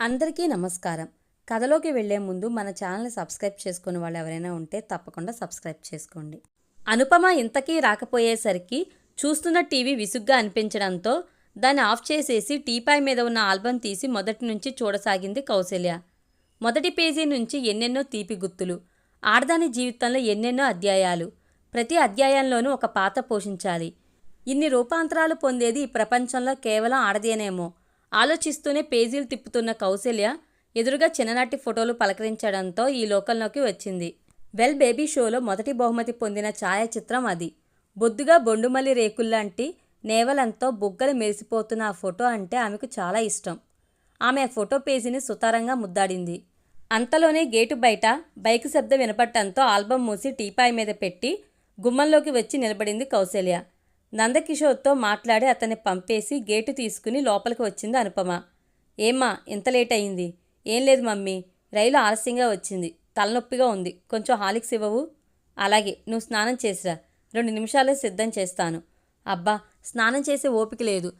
అందరికీ నమస్కారం. కథలోకి వెళ్ళే ముందు మన ఛానల్ని సబ్స్క్రైబ్ చేసుకుని వాళ్ళు ఎవరైనా ఉంటే తప్పకుండా సబ్స్క్రైబ్ చేసుకోండి. అనుపమ ఇంతకీ రాకపోయేసరికి చూస్తున్న టీవీ విసుగ్గా అనిపించడంతో దాన్ని ఆఫ్ చేసేసి టీపాయ్ మీద ఉన్న ఆల్బమ్ తీసి మొదటి నుంచి చూడసాగింది కౌశల్య. మొదటి పేజీ నుంచి ఎన్నెన్నో తీపి గుర్తులు ఆడదాని జీవితంలో ఎన్నెన్నో అధ్యాయాలు. ప్రతి అధ్యాయంలోనూ ఒక పాత్ర పోషించాలి. ఇన్ని రూపాంతరాలు పొందేది ఈ ప్రపంచంలో కేవలం ఆడదేనేమో. ఆలోచిస్తూనే పేజీలు తిప్పుతున్న కౌశల్య ఎదురుగా చిన్ననాటి ఫోటోలు పలకరించడంతో ఈ లోకంలోకి వచ్చింది. వెల్ బేబీ షోలో మొదటి బహుమతి పొందిన ఛాయాచిత్రం అది. బొద్దుగా బొండుమల్లి రేకుల్లాంటి నేవలంతో బుగ్గలు మెరిసిపోతున్న ఆ ఫోటో అంటే ఆమెకు చాలా ఇష్టం. ఆమె ఆ ఫోటో పేజీని సుతారంగా ముద్దాడింది. అంతలోనే గేటు బయట బైక్ శబ్దం వినపడటంతో ఆల్బమ్ మూసి టీపాయ్ మీద పెట్టి గుమ్మంలోకి వచ్చి నిలబడింది కౌశల్య. నందకిషోర్తో మాట్లాడి అతన్ని పంపేసి గేటు తీసుకుని లోపలికి వచ్చింది అనుపమ. ఏమ్మా ఇంత లేట్ అయింది. ఏం లేదు మమ్మీ. రైలు ఆలస్యంగా వచ్చింది. తలనొప్పిగా ఉంది. కొంచెం హాలిక్స్ ఇవ్వవు. అలాగే నువ్వు స్నానం చేసిరా. రెండు నిమిషాలే సిద్ధం చేస్తాను. అబ్బా స్నానం చేసే ఓపిక లేదు.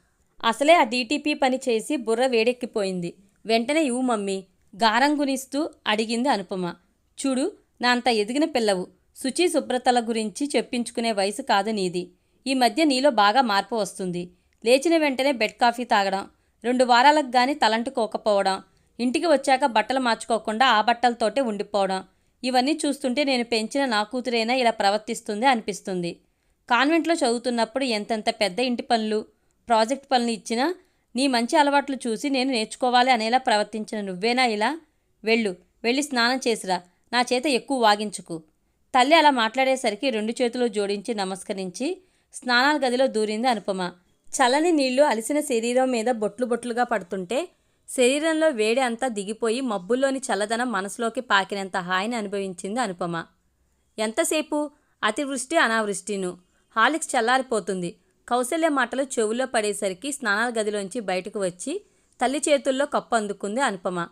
అసలే ఆ డీటీపీ పని చేసి బుర్ర వేడెక్కిపోయింది. వెంటనే ఇవ్వు మమ్మీ. గారంగునిస్తూ అడిగింది అనుపమ. చూడు నా అంత ఎదిగిన పిల్లవు. శుచి శుభ్రతల గురించి చెప్పించుకునే వయసు కాదు నీది. ఈ మధ్య నీలో బాగా మార్పు వస్తుంది. లేచిన వెంటనే బెడ్ కాఫీ తాగడం రెండు వారాలకు కానీ తలంటుకోకపోవడం ఇంటికి వచ్చాక బట్టలు మార్చుకోకుండా ఆ బట్టలతోటే ఉండిపోవడం ఇవన్నీ చూస్తుంటే నేను పెంచిన నా కూతురైనా ఇలా ప్రవర్తిస్తుంది అనిపిస్తుంది. కాన్వెంట్లో చదువుతున్నప్పుడు ఎంతెంత పెద్ద ఇంటి పనులు ప్రాజెక్ట్ పనులు ఇచ్చినా నీ మంచి అలవాట్లు చూసి నేను నేర్చుకోవాలి అనేలా ప్రవర్తించిన నువ్వేనా ఇలా? వెళ్ళు వెళ్ళి స్నానం చేసిరా నా చేత ఎక్కువ వాగించుకు. తల్లి అలా మాట్లాడేసరికి రెండు చేతులు జోడించి నమస్కరించి స్నానాల గదిలో దూరింది అనుపమ. చల్లని నీళ్ళు అలిసిన శరీరం మీద బొట్లు బొట్లుగా పడుతుంటే శరీరంలో వేడి అంతా దిగిపోయి మబ్బుల్లోని చల్లదనం మనసులోకి పాకినంత హాయిని అనుభవించింది అనుపమ. ఎంతసేపు? అతివృష్టి అనావృష్టిను. హాలిక్స్ చల్లారిపోతుంది. కౌశల్య మాటలు చెవుల్లో పడేసరికి స్నానాల గదిలోంచి బయటకు వచ్చి తల్లి చేతుల్లో కప్పు అందుకుంది అనుపమ.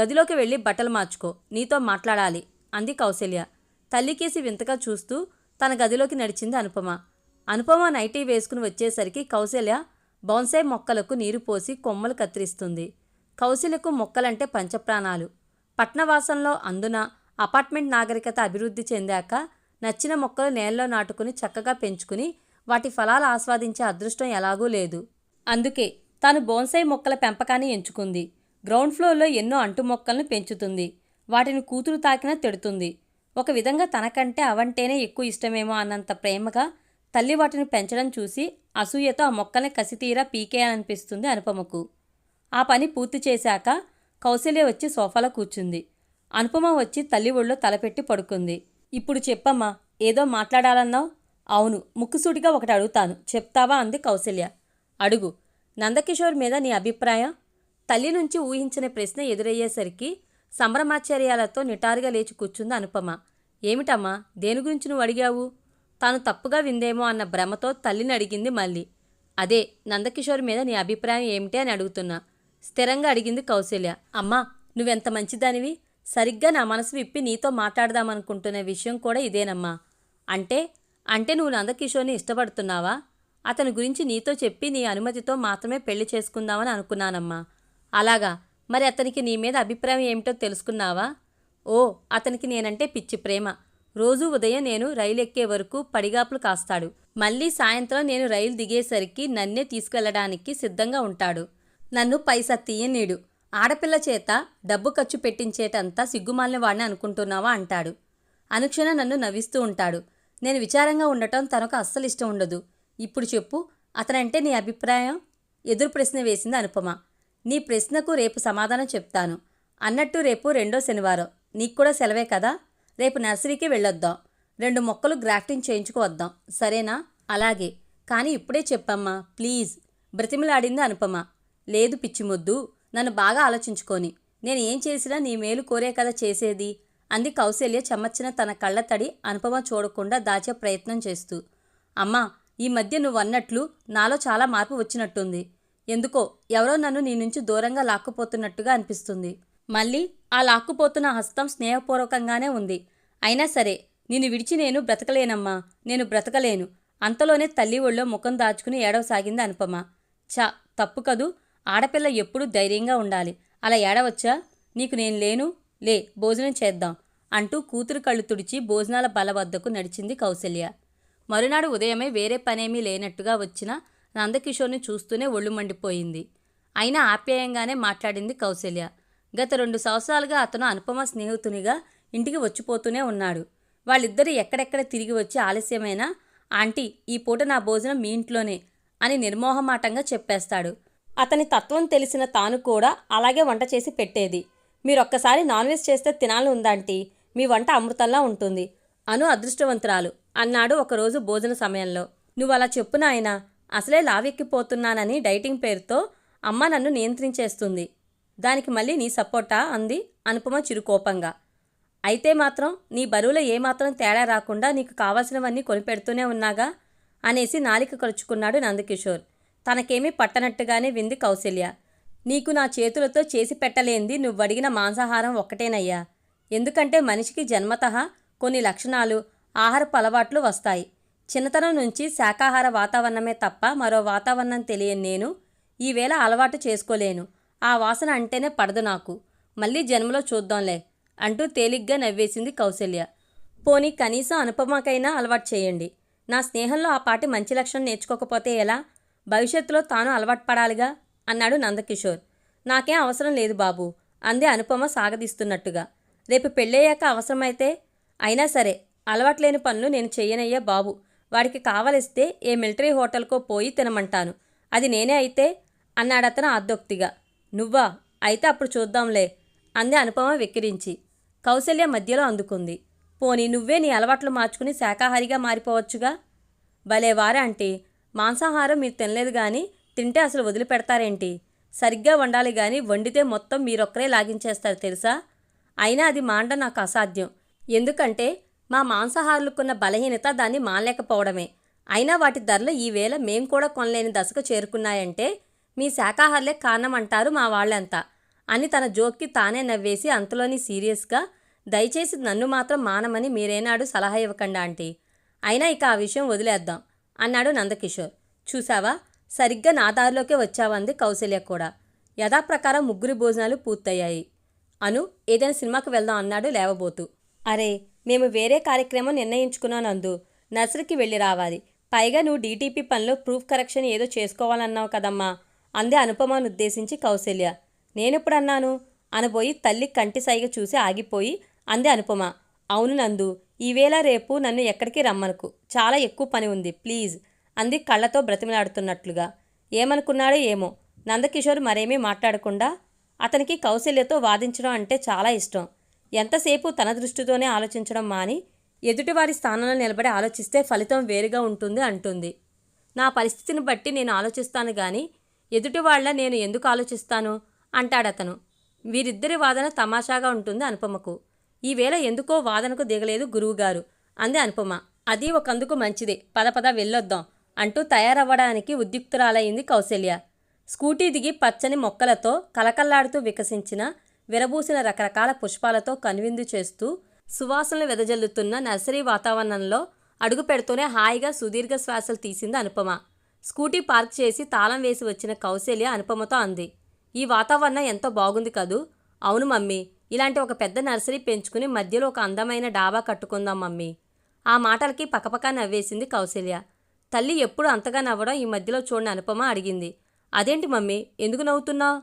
గదిలోకి వెళ్ళి బట్టలు మార్చుకో. నీతో మాట్లాడాలి అంది కౌశల్య తల్లికేసి వింతగా చూస్తూ తన గదిలోకి నడిచింది అనుపమ. అనుపమ నైటీ వేసుకుని వచ్చేసరికి కౌశల్య బౌన్సై మొక్కలకు నీరు పోసి కొమ్మలు కత్తిరిస్తుంది. కౌశల్యకు మొక్కలంటే పంచప్రాణాలు. పట్నవాసంలో అందున అపార్ట్మెంట్ నాగరికత అభివృద్ధి చెందాక నచ్చిన మొక్కలు నేలలో నాటుకుని చక్కగా పెంచుకుని వాటి ఫలాలు ఆస్వాదించే అదృష్టం ఎలాగూ లేదు. అందుకే తాను బోన్సై మొక్కల పెంపకాన్ని ఎంచుకుంది. గ్రౌండ్ ఫ్లోర్లో ఎన్నో అంటు మొక్కలను పెంచుతుంది. వాటిని కూతురు తాకినా తిడుతుంది. ఒక విధంగా తనకంటే అవంటేనే ఎక్కువ ఇష్టమేమో అన్నంత ప్రేమగా తల్లి వాటిని పెంచడం చూసి అసూయతో ఆ మొక్కల్ని కసితీరా పీకేయాలనిపిస్తుంది అనుపమకు. ఆ పని పూర్తి చేశాక కౌశల్య వచ్చి సోఫాలో కూర్చుంది. అనుపమ వచ్చి తల్లి ఒళ్ళో తలపెట్టి పడుకుంది. ఇప్పుడు చెప్పమ్మా ఏదో మాట్లాడాలన్నావు? అవును ముక్కుసూటిగా ఒకటి అడుగుతాను. చెప్తావా? అంది కౌశల్య. అడుగు. నందకిషోర్ మీద నీ అభిప్రాయం? తల్లి నుంచి ఊహించని ప్రశ్న ఎదురయ్యేసరికి సంభ్రమాశ్చర్యాలతో నిటారుగా లేచి కూర్చుంది అనుపమ. ఏమిటమ్మా దేని గురించి నువ్వు అడిగావు? తాను తప్పుగా విందేమో అన్న భ్రమతో తల్లిని అడిగింది మళ్ళీ. అదే నందకిషోర్ మీద నీ అభిప్రాయం ఏమిటి అని అడుగుతున్నా. స్థిరంగా అడిగింది కౌశల్య. అమ్మా నువ్వెంత మంచిదానివి? సరిగ్గా నా మనసు విప్పి నీతో మాట్లాడదామనుకుంటున్న విషయం కూడా ఇదేనమ్మా. అంటే అంటే నువ్వు నందకిషోర్ని ఇష్టపడుతున్నావా? అతని గురించి నీతో చెప్పి నీ అనుమతితో మాత్రమే పెళ్ళి చేసుకుందామని అనుకున్నానమ్మా. అలాగా? మరి అతనికి నీ మీద అభిప్రాయం ఏమిటో తెలుసుకున్నావా? ఓ అతనికి నేనంటే పిచ్చి ప్రేమ. రోజూ ఉదయం నేను రైలు ఎక్కే వరకు పడిగాపులు కాస్తాడు. మళ్ళీ సాయంత్రం నేను రైలు దిగేసరికి నన్నే తీసుకెళ్ళడానికి సిద్ధంగా ఉంటాడు. నన్ను పైసా తీయనీడు ఆడపిల్ల చేత డబ్బు ఖర్చు పెట్టించేటంతా సిగ్గుమాలిన వాడిని అనుకుంటున్నావా అంటాడు. అనుక్షణ నన్ను నవ్విస్తూ ఉంటాడు. నేను విచారంగా ఉండటం తనకు అస్సలు ఇష్టం ఉండదు. ఇప్పుడు చెప్పు అతనంటే నీ అభిప్రాయం? ఎదురు ప్రశ్న వేసింది అనుపమ. నీ ప్రశ్నకు రేపు సమాధానం చెప్తాను. అన్నట్టు రేపు రెండో శనివారం. నీకు కూడా సెలవే కదా? రేపు నర్సరీకి వెళ్ళొద్దాం. రెండు మొక్కలు గ్రాఫ్టింగ్ చేయించుకువద్దాం సరేనా? అలాగే. కానీ ఇప్పుడే చెప్పమ్మా ప్లీజ్. బ్రతిమలాడింది అనుపమ. లేదు పిచ్చిమొద్దు నన్ను బాగా ఆలోచించుకొని. నేను ఏం చేసినా నీ మేలు కోరే కదా చేసేది. అంది కౌశల్య చెమ్మచ్చిన తన కళ్ళ తడి అనుపమ చూడకుండా దాచే ప్రయత్నం చేస్తూ. అమ్మా ఈ మధ్య నువ్వు అన్నట్లు నాలో చాలా మార్పు వచ్చినట్టుంది. ఎందుకో ఎవరో నన్ను నీ నుంచి దూరంగా లాక్కుపోతున్నట్టుగా అనిపిస్తుంది. మళ్ళీ ఆ లాక్కుపోతున్న హస్తం స్నేహపూర్వకంగానే ఉంది. అయినా సరే నిన్ను విడిచి నేను బ్రతకలేనమ్మా. నేను బ్రతకలేను. అంతలోనే తల్లి ఒళ్ళో ముఖం దాచుకుని ఏడవసాగింది అనుపమ. చ తప్పు కదూ. ఆడపిల్ల ఎప్పుడూ ధైర్యంగా ఉండాలి. అలా ఏడవచ్చా? నీకు నేను లేను? లే భోజనం చేద్దాం అంటూ కూతురు కళ్ళు తుడిచి భోజనాల బల వద్దకు నడిచింది కౌశల్య. మరునాడు ఉదయమే వేరే పనేమీ లేనట్టుగా వచ్చిన నందకిషోర్ని చూస్తూనే ఒళ్ళు మండిపోయింది. అయినా ఆప్యాయంగానే మాట్లాడింది కౌశల్య. గత రెండు సంవత్సరాలుగా అతను అనుపమ స్నేహితునిగా ఇంటికి వచ్చిపోతూనే ఉన్నాడు. వాళ్ళిద్దరూ ఎక్కడెక్కడ తిరిగి వచ్చి ఆలస్యమైనా ఆంటీ ఈ పూట నా భోజనం మీ ఇంట్లోనే అని నిర్మోహమాటంగా చెప్పేస్తాడు. అతని తత్వం తెలిసిన తాను కూడా అలాగే వంట చేసి పెట్టేది. మీరొక్కసారి నాన్ వెజ్ చేస్తే తినాలని ఉందాంటీ మీ వంట అమృతంలా ఉంటుంది అను అదృష్టవంతురాలు అన్నాడు ఒకరోజు భోజన సమయంలో. నువ్వు అలా చెప్పు నాయనా అసలే లావెక్కిపోతున్నానని డైటింగ్ పేరుతో అమ్మ నన్ను నియంత్రించేస్తుంది. దానికి మళ్ళీ నీ సపోర్టా అంది అనుపమ చిరుకోపంగా. అయితే మాత్రం నీ బరువులో ఏమాత్రం తేడా రాకుండా నీకు కావాల్సినవన్నీ కొనిపెడుతూనే ఉన్నాగా? అనేసి నాలిక కలుచుకున్నాడు నందకిషోర్. తనకేమీ పట్టనట్టుగానే వింది కౌశల్య. నీకు నా చేతులతో చేసి పెట్టలేంది నువ్వడిగిన మాంసాహారం ఒక్కటేనయ్యా. ఎందుకంటే మనిషికి జన్మతః కొన్ని లక్షణాలు ఆహారపు అలవాట్లు వస్తాయి. చిన్నతనం నుంచి శాకాహార వాతావరణమే తప్ప మరో వాతావరణం తెలియని నేను ఈవేళ అలవాటు చేసుకోలేను. ఆ వాసన అంటేనే పడదు నాకు. మళ్ళీ జన్మలో చూద్దాంలే అంటూ తేలిగ్గా నవ్వేసింది కౌశల్య. పోనీ కనీసం అనుపమకైనా అలవాటు చేయండి. నా స్నేహంలో ఆ పాటి మంచి లక్షణం నేర్చుకోకపోతే ఎలా? భవిష్యత్తులో తాను అలవాటు పడాలిగా? అన్నాడు నందకిషోర్. నాకేం అవసరం లేదు బాబు అంది అనుపమ సాగదీస్తున్నట్టుగా. రేపు పెళ్ళయ్యాక అవసరమైతే? అయినా సరే అలవాట్లేని పనులు నేను చెయ్యనయ్యా బాబు. వాడికి కావలిస్తే ఏ మిలిటరీ హోటల్కో పోయి తినమంటాను. అది నేనే అయితే? అన్నాడతను ఆర్దోక్తిగా నువ్వా? అయితే అప్పుడు చూద్దాంలే అంది అనుపమ వెక్కిరించి. కౌశల్య మధ్యలో అందుకుంది. పోనీ నువ్వే నీ అలవాట్లు మార్చుకుని శాకాహారిగా మారిపోవచ్చుగా? భలే వారా అంటే మాంసాహారం మీరు తినలేదు కానీ తింటే అసలు వదిలిపెడతారేంటి? సరిగ్గా వండాలి కానీ వండితే మొత్తం మీరొక్కరే లాగించేస్తారు తెలుసా? అయినా అది మాండ నాకు అసాధ్యం. ఎందుకంటే మా మాంసాహారులకున్న బలహీనత దాన్ని మానలేకపోవడమే. అయినా వాటి ధరలు ఈవేళ మేం కూడా కొనలేని దశకు చేరుకున్నాయంటే మీ శాఖాహారులే కారణం అంటారు మా వాళ్ళంతా అని తన జోక్కి తానే నవ్వేసి అంతలోని సీరియస్గా దయచేసి నన్ను మాత్రం మానమని మీరేనాడు సలహా ఇవ్వకండి ఆంటీ. అయినా ఇక ఆ విషయం వదిలేద్దాం అన్నాడు నందకిషోర్. చూసావా సరిగ్గా నా దారిలోకే వచ్చావంది కౌశల్య కూడా. యథాప్రకారం ముగ్గురి భోజనాలు పూర్తయ్యాయి. అను ఏదైనా సినిమాకు వెళ్దాం అన్నాడు లేవబోతూ. అరే మేము వేరే కార్యక్రమం నిర్ణయించుకున్నాను అందు నర్సరీకి వెళ్ళి రావాలి. పైగా నువ్వు డీటీపీ పనిలో ప్రూఫ్ కరెక్షన్ ఏదో చేసుకోవాలన్నావు కదమ్మా. అందే అనుపమను ఉద్దేశించి కౌశల్య. నేనెప్పుడన్నాను? అనబోయి తల్లి కంటి సైగ చూసి ఆగిపోయి అందే అనుపమ. అవును నందు ఈవేళ రేపు నన్ను ఎక్కడికి రమ్మనుకు? చాలా ఎక్కువ పని ఉంది ప్లీజ్ అంది కళ్ళతో బ్రతిమలాడుతున్నట్లుగా. ఏమనుకున్నాడో ఏమో? నందకిషోర్ మరేమీ మాట్లాడకుండా? అతనికి కౌశల్యతో వాదించడం అంటే చాలా ఇష్టం. ఎంతసేపు తన దృష్టితోనే ఆలోచించడం మాని ఎదుటివారి స్థానంలో నిలబడి ఆలోచిస్తే ఫలితం వేరుగా ఉంటుంది అంటుంది. నా పరిస్థితిని బట్టి నేను ఆలోచిస్తాను కానీ ఎదుటివాళ్ళ నేను ఎందుకు ఆలోచిస్తాను? అంటాడతను. వీరిద్దరి వాదన తమాషాగా ఉంటుంది అనుపమకు. ఈవేళ ఎందుకో వాదనకు దిగలేదు గురువుగారు అంది అనుపమ. అది ఒకందుకు మంచిదే. పద పద వెళ్ళొద్దాం అంటూ తయారవ్వడానికి ఉద్యుక్తురాలయ్యింది కౌశల్య. స్కూటీ దిగి పచ్చని మొక్కలతో కలకల్లాడుతూ వికసించిన విరబూసిన రకరకాల పుష్పాలతో కనువిందు చేస్తూ సువాసనలు వెదజల్లుతున్న నర్సరీ వాతావరణంలో అడుగు పెడుతూనే హాయిగా సుదీర్ఘ శ్వాసలు తీసింది అనుపమ. స్కూటీ పార్క్ చేసి తాళం వేసి వచ్చిన కౌశల్య అనుపమతో అంది. ఈ వాతావరణం ఎంతో బాగుంది కదూ? అవును మమ్మీ. ఇలాంటి ఒక పెద్ద నర్సరీ పెంచుకుని మధ్యలో ఒక అందమైన డాబా కట్టుకుందాం మమ్మీ. ఆ మాటలకి పకపకా నవ్వేసింది కౌశల్య. తల్లి ఎప్పుడు అంతగా నవ్వడం ఈ మధ్యలో చూడని అనుపమ అడిగింది. అదేంటి మమ్మీ? ఎందుకు నవ్వుతున్నావు?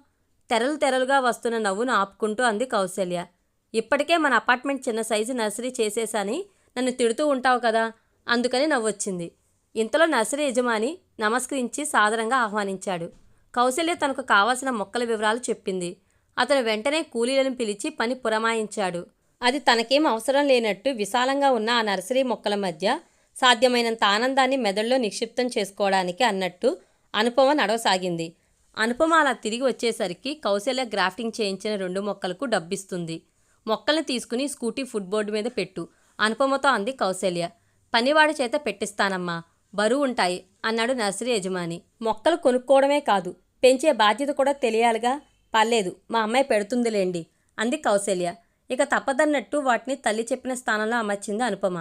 తెరలు తెరలుగా వస్తున్న నవ్వును ఆపుకుంటూ అంది కౌశల్య. ఇప్పటికే మన అపార్ట్మెంట్ చిన్న సైజు నర్సరీ చేసేసని నన్ను తిడుతూ ఉంటావు కదా? అందుకని నవ్వొచ్చింది. ఇంతలో నర్సరీ యజమాని నమస్కరించి సాదరంగా ఆహ్వానించాడు. కౌశల్య తనకు కావలసిన మొక్కల వివరాలు చెప్పింది. అతను వెంటనే కూలీలను పిలిచి పని పురమాయించాడు. అది తనకేం అవసరం లేనట్టు విశాలంగా ఉన్న ఆ నర్సరీ మొక్కల మధ్య సాధ్యమైనంత ఆనందాన్ని మెదడులో నిక్షిప్తం చేసుకోవడానికి అన్నట్టు అనుపమ నడవసాగింది. అనుపమ అలా తిరిగి వచ్చేసరికి కౌశల్య గ్రాఫ్టింగ్ చేయించిన రెండు మొక్కలకు డబ్బిస్తుంది. మొక్కల్ని తీసుకుని స్కూటీ ఫుట్బోర్డు మీద పెట్టు అనుపమతో అంది కౌశల్య. పనివాడి చేత పెట్టిస్తానమ్మా. బరువు ఉంటాయి అన్నాడు నర్సరీ యజమాని. మొక్కలు కొనుక్కోవడమే కాదు పెంచే బాధ్యత కూడా తెలియాలిగా. పర్లేదు మా అమ్మాయి పెడుతుందిలేండి అంది కౌశల్య. ఇక తప్పదన్నట్టు వాటిని తల్లి చెప్పిన స్థానంలో అమర్చింది అనుపమ.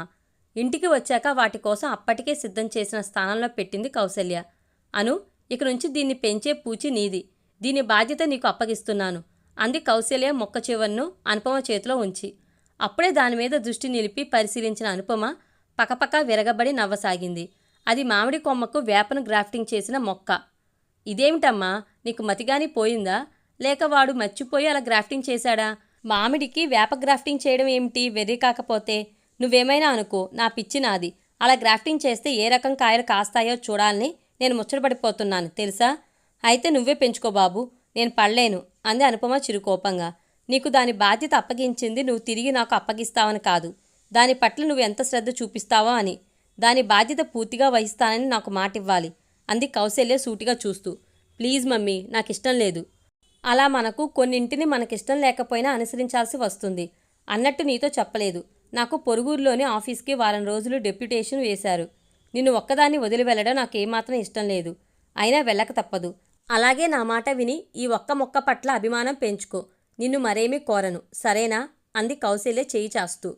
ఇంటికి వచ్చాక వాటి కోసం అప్పటికే సిద్ధం చేసిన స్థానంలో పెట్టింది కౌశల్య. అను ఇక నుంచి దీన్ని పెంచే పూచి నీది. దీని బాధ్యత నీకు అప్పగిస్తున్నాను అంది కౌశల్య మొక్క చివరను అనుపమ చేతిలో ఉంచి. అప్పుడే దాని మీద దృష్టి నిలిపి పరిశీలించిన అనుపమ పకపక విరగబడి నవ్వసాగింది. అది మామిడి కొమ్మకు వేపను గ్రాఫ్టింగ్ చేసిన మొక్క. ఇదేమిటమ్మా? నీకు మతిగాని పోయిందా? లేక వాడు మర్చిపోయి అలా గ్రాఫ్టింగ్ చేశాడా? మామిడికి వేప గ్రాఫ్టింగ్ చేయడం ఏమిటి? వెర్రి కాకపోతే. నువ్వేమైనా అనుకో నా పిచ్చి నాది. అలా గ్రాఫ్టింగ్ చేస్తే ఏ రకం కాయలు కాస్తాయో చూడాలని నేను ముచ్చటపడిపోతున్నాను తెలుసా? అయితే నువ్వే పెంచుకో బాబు. నేను పడలేను అంది అనుపమ చిరుకోపంగా. నీకు దాని బాధ్యత అప్పగించింది నువ్వు తిరిగి నాకు అప్పగిస్తావని కాదు. దాని పట్ల నువ్వు ఎంత శ్రద్ధ చూపిస్తావో అని. దాని బాధ్యత పూర్తిగా వహిస్తానని నాకు మాట ఇవ్వాలి అంది కౌశల్య సూటిగా చూస్తూ. ప్లీజ్ మమ్మీ నాకు ఇష్టం లేదు. అలా మనకు కొన్నింటిని మనకిష్టం లేకపోయినా అనుసరించాల్సి వస్తుంది. అన్నట్టు నీతో చెప్పలేదు. నాకు పొరుగురులోని ఆఫీస్కి వారం రోజులు డెప్యుటేషన్ వేశారు. నిన్ను ఒక్కదాన్ని వదిలి వెళ్ళడం నాకు ఏమాత్రం ఇష్టం లేదు. అయినా వెళ్ళక తప్పదు. అలాగే నా మాట విని ఈ ఒక్క మొక్క పట్ల అభిమానం పెంచుకో. నిన్ను మరేమీ కోరను. సరేనా? అంది కౌశల్య చేయి చాస్తూ.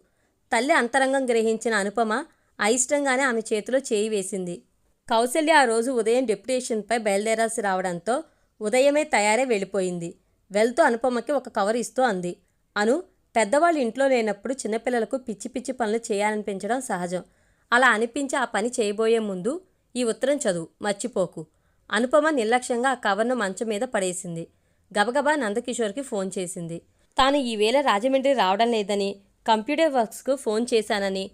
తల్లి అంతరంగం గ్రహించిన అనుపమ అయిష్టంగానే ఆమె చేతిలో చేయి వేసింది. కౌశల్య ఆ రోజు ఉదయం డెప్యుటేషన్పై బయలుదేరాల్సి రావడంతో ఉదయమే తయారై వెళ్ళిపోయింది. వెళ్తూ అనుపమకి ఒక కవర్ ఇస్తూ అంది. అను పెద్దవాళ్ళు ఇంట్లో లేనప్పుడు చిన్నపిల్లలకు పిచ్చి పిచ్చి పనులు చేయాలనిపించడం సహజం. అలా అనిపించి ఆ పని చేయబోయే ముందు ఈ ఉత్తరం చదువు మర్చిపోకు. అనుపమ నిర్లక్ష్యంగా ఆ కవర్ను మంచం మీద పడేసింది. గబగబా నందకిషోర్కి ఫోన్ చేసింది. తాను ఈవేళ రాజమండ్రి రావడం లేదని కంప్యూటర్ వర్క్స్కు ఫోన్ చేశానని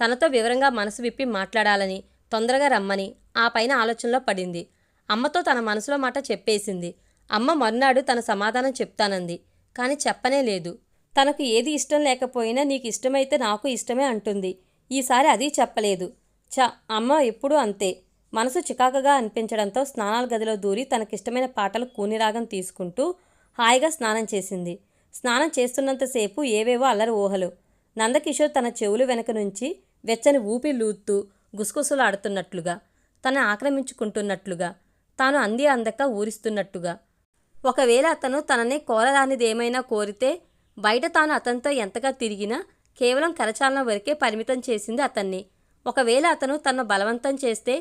తనతో వివరంగా మనసు విప్పి మాట్లాడాలని తొందరగా రమ్మని ఆ పైన ఆలోచనలో పడింది. అమ్మతో తన మనసులో మాట చెప్పేసింది. అమ్మ మర్నాడు తన సమాధానం చెప్తానంది కానీ చెప్పనే లేదు. తనకు ఏది ఇష్టం లేకపోయినా నీకు ఇష్టమైతే నాకు ఇష్టమే అంటుంది. ఈసారి అది చెప్పలేదు. చ అమ్మ ఎప్పుడూ అంతే. మనసు చికాకుగా అనిపించడంతో స్నానాల గదిలో దూరి తనకిష్టమైన పాటలు కూనిరాగం తీసుకుంటూ హాయిగా స్నానం చేసింది. స్నానం చేస్తున్నంతసేపు ఏవేవో అల్లరి ఊహలు. నందకిషోర్ తన చెవులు వెనక నుంచి వెచ్చని ఊపి గుసగుసలాడుతున్నట్లుగా తను ఆక్రమించుకుంటున్నట్లుగా తాను అంది అందక ఊరిస్తున్నట్టుగా. ఒకవేళ అతను తనని కోరరానిదేమైనా కోరితే బయట తాను అతనితో ఎంతగా తిరిగినా కేవలం కరచాలన వరకే పరిమితం చేసింది అతన్ని. ఒకవేళ అతను తను బలవంతం చేస్తే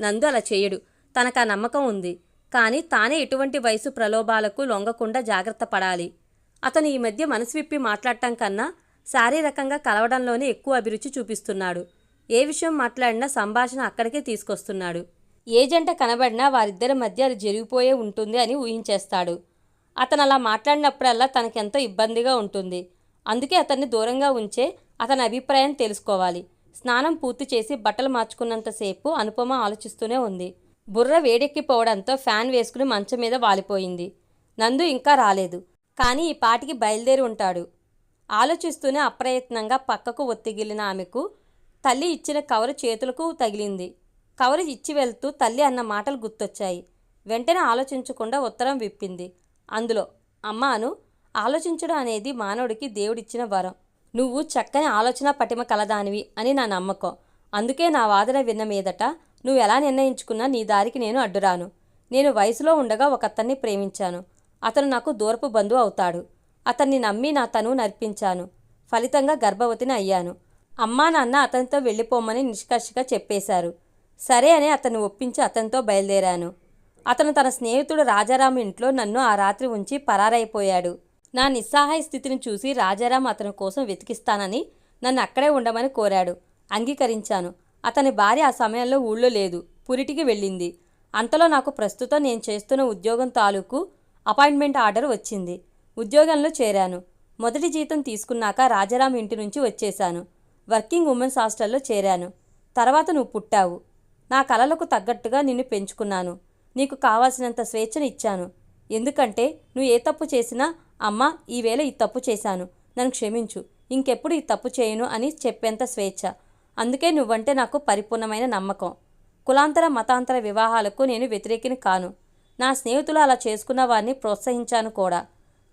నందు అలా చేయడు. తనకు ఆ నమ్మకం ఉంది. కానీ తానే ఎటువంటి వయసు ప్రలోభాలకు లొంగకుండా జాగ్రత్త పడాలి. అతను ఈ మధ్య మనసు విప్పి మాట్లాడటం కన్నా శారీరకంగా కలవడంలోనే ఎక్కువ అభిరుచి చూపిస్తున్నాడు. ఏ విషయం మాట్లాడినా సంభాషణ అక్కడికే తీసుకొస్తున్నాడు. ఏ జంట కనబడినా వారిద్దరి మధ్య అది జరిగిపోయే ఉంటుంది అని ఊహించేస్తాడు. అతను అలా మాట్లాడినప్పుడల్లా తనకెంతో ఇబ్బందిగా ఉంటుంది. అందుకే అతన్ని దూరంగా ఉంచే అతని అభిప్రాయం తెలుసుకోవాలి. స్నానం పూర్తి చేసి బట్టలు మార్చుకున్నంతసేపు అనుపమ ఆలోచిస్తూనే ఉంది. బుర్ర వేడెక్కిపోవడంతో ఫ్యాన్ వేసుకుని మంచం మీద వాలిపోయింది. నందు ఇంకా రాలేదు. కానీ ఈ పాటికి బయలుదేరి ఉంటాడు. ఆలోచిస్తూనే అప్రయత్నంగా పక్కకు ఒత్తిగిలిన ఆమెకు తల్లి ఇచ్చిన కవరు చేతులకు తగిలింది. కవరు ఇచ్చి వెళ్తూ తల్లి అన్న మాటలు గుర్తొచ్చాయి. వెంటనే ఆలోచించకుండా ఉత్తరం విప్పింది. అందులో అమ్మాను ఆలోచించడం అనేది మానవుడికి దేవుడిచ్చిన వరం. నువ్వు చక్కని ఆలోచన పటిమ కలదానివి అని నా నమ్మకం. అందుకే నా వాదన విన్న మీదట నువ్వు ఎలా నిర్ణయించుకున్నా నీ దారికి నేను అడ్డురాను. నేను వయసులో ఉండగా ఒక అతన్ని ప్రేమించాను. అతను నాకు దూరపు బంధువు అవుతాడు. అతన్ని నమ్మి నా తను నర్పించాను. ఫలితంగా గర్భవతిని అయ్యాను. అమ్మా నాన్న అతనితో వెళ్ళిపోమని నిష్కర్షగా చెప్పేశారు. సరే అని అతన్ని ఒప్పించి అతనితో బయలుదేరాను. అతను తన స్నేహితుడు రాజారాం ఇంట్లో నన్ను ఆ రాత్రి ఉంచి పరారైపోయాడు. నా నిస్సహాయ స్థితిని చూసి రాజారాం అతని కోసం వెతికిస్తానని నన్ను అక్కడే ఉండమని కోరాడు. అంగీకరించాను. అతని భార్య ఆ సమయంలో ఊళ్ళో లేదు. పురిటికి వెళ్ళింది. అంతలో నాకు ప్రస్తుతం నేను చేస్తున్న ఉద్యోగం తాలూకు అపాయింట్మెంట్ ఆర్డర్ వచ్చింది. ఉద్యోగంలో చేరాను. మొదటి జీతం తీసుకున్నాక రాజారాం ఇంటి నుంచి వచ్చేశాను. వర్కింగ్ ఉమెన్స్ హాస్టల్లో చేరాను. తర్వాత నువ్వు పుట్టావు. నా కలలకు తగ్గట్టుగా నిన్ను పెంచుకున్నాను. నీకు కావాల్సినంత స్వేచ్ఛను ఇచ్చాను. ఎందుకంటే నువ్వు ఏ తప్పు చేసినా అమ్మ ఈవేళ ఈ తప్పు చేశాను. నన్ను క్షమించు. ఇంకెప్పుడు ఈ తప్పు చేయను అని చెప్పేంత స్వేచ్ఛ. అందుకే నువ్వంటే నాకు పరిపూర్ణమైన నమ్మకం. కులాంతర మతాంతర వివాహాలకు నేను వ్యతిరేకిని కాను. నా స్నేహితులు అలా చేసుకున్న వారిని ప్రోత్సహించాను కూడా.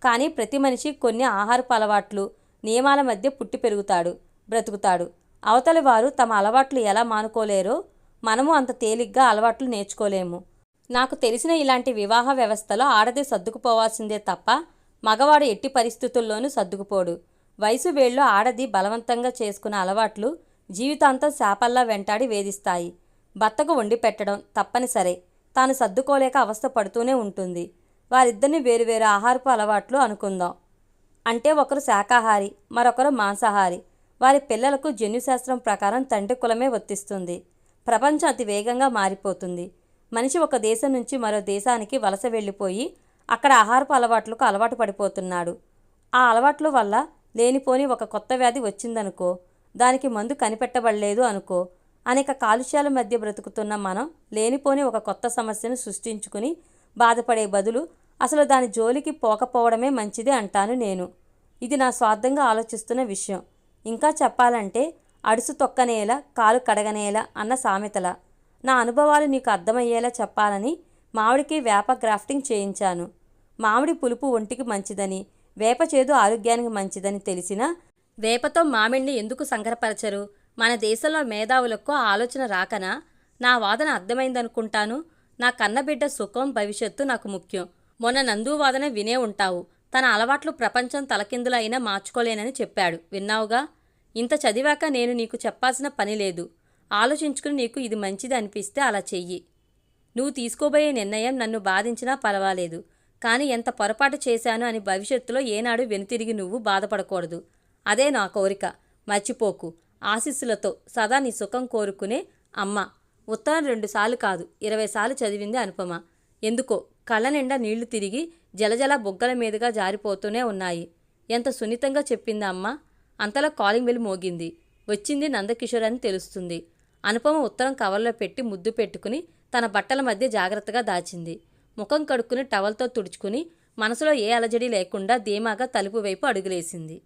కానీ ప్రతి మనిషి కొన్ని ఆహారపు అలవాట్లు నియమాల మధ్య పుట్టి పెరుగుతాడు బ్రతుకుతాడు. అవతలి వారు తమ అలవాట్లు ఎలా మానుకోలేరో మనము అంత తేలిగ్గా అలవాట్లు నేర్చుకోలేము. నాకు తెలిసిన ఇలాంటి వివాహ వ్యవస్థలో ఆడది సర్దుకుపోవాల్సిందే తప్ప మగవాడు ఎట్టి పరిస్థితుల్లోనూ సర్దుకుపోడు. వయసు వేళ్ళు ఆడది బలవంతంగా చేసుకున్న అలవాట్లు జీవితాంతం శాపల్లా వెంటాడి వేధిస్తాయి. భర్తకు వండి పెట్టడం తప్పనిసరే. తాను సర్దుకోలేక అవస్థ పడుతూనే ఉంటుంది. వారిద్దరిని వేరువేరు ఆహారపు అలవాట్లు అనుకుందాం. అంటే ఒకరు శాకాహారి మరొకరు మాంసాహారి. వారి పిల్లలకు జన్యుశాస్త్రం ప్రకారం తండ్రి కులమే వర్తిస్తుంది. ప్రపంచం అతి వేగంగా మారిపోతుంది. మనిషి ఒక దేశం నుంచి మరో దేశానికి వలస వెళ్ళిపోయి అక్కడ ఆహారపు అలవాట్లకు అలవాటు పడిపోతున్నాడు. ఆ అలవాట్ల వల్ల లేనిపోని ఒక కొత్త వ్యాధి వచ్చిందనుకో దానికి మందు కనిపెట్టబడలేదు అనుకో అనేక కాలుష్యాల మధ్య బ్రతుకుతున్న మనం లేనిపోని ఒక కొత్త సమస్యను సృష్టించుకుని బాధపడే బదులు అసలు దాని జోలికి పోకపోవడమే మంచిది అంటాను నేను. ఇది నా స్వార్థంగా ఆలోచిస్తున్న విషయం. ఇంకా చెప్పాలంటే అడుసు తొక్కనేలా కాలు కడగనేలా అన్న సామెతల. నా అనుభవాలు నీకు అర్థమయ్యేలా చెప్పాలని మామిడికి వేప గ్రాఫ్టింగ్ చేయించాను. మామిడి పులుపు ఒంటికి మంచిదని వేప చేదు ఆరోగ్యానికి మంచిదని తెలిసినా వేపతో మామిడిని ఎందుకు సంకరపరచరు మన దేశంలో మేధావులకు ఆలోచన రాకనా? నా వాదన అర్థమైందనుకుంటాను. నా కన్నబిడ్డ సుఖం భవిష్యత్తు నాకు ముఖ్యం. మొన్న నందు వాదన వినే ఉంటావు. తన అలవాట్లు ప్రపంచం తలకిందులైనా అయినా మార్చుకోలేనని చెప్పాడు. విన్నావుగా? ఇంత చదివాక నేను నీకు చెప్పాల్సిన పని లేదు. ఆలోచించుకుని నీకు ఇది మంచిది అనిపిస్తే అలా చెయ్యి. నువ్వు తీసుకోబోయే నిర్ణయం నన్ను బాధించినా పర్వాలేదు. కానీ ఎంత పొరపాటు చేశాను అని భవిష్యత్తులో ఏనాడు వెనుతిరిగి నువ్వు బాధపడకూడదు. అదే నా కోరిక. మర్చిపోకు. ఆశీస్సులతో సదా నీ సుఖం కోరుకునే అమ్మ. ఉత్తరం రెండుసార్లు కాదు. ఇరవై సార్లు చదివింది అనుపమ. ఎందుకో? కళ్ళ నిండా నీళ్ళు తిరిగి జలజల బుగ్గల మీదుగా జారిపోతూనే ఉన్నాయి. ఎంత సున్నితంగా చెప్పింది అమ్మ. అంతలా కాలింగ్ బెల్ మోగింది. వచ్చింది నందకిషోర్ అని తెలుస్తుంది. అనుపమ ఉత్తరం కవర్లో పెట్టి ముద్దు పెట్టుకుని తన బట్టల మధ్య జాగ్రత్తగా దాచింది. ముఖం కడుక్కుని టవల్తో తుడుచుకుని మనసులో ఏ అలజడి లేకుండా ధీమాగా తలుపు వైపు అడుగులేసింది.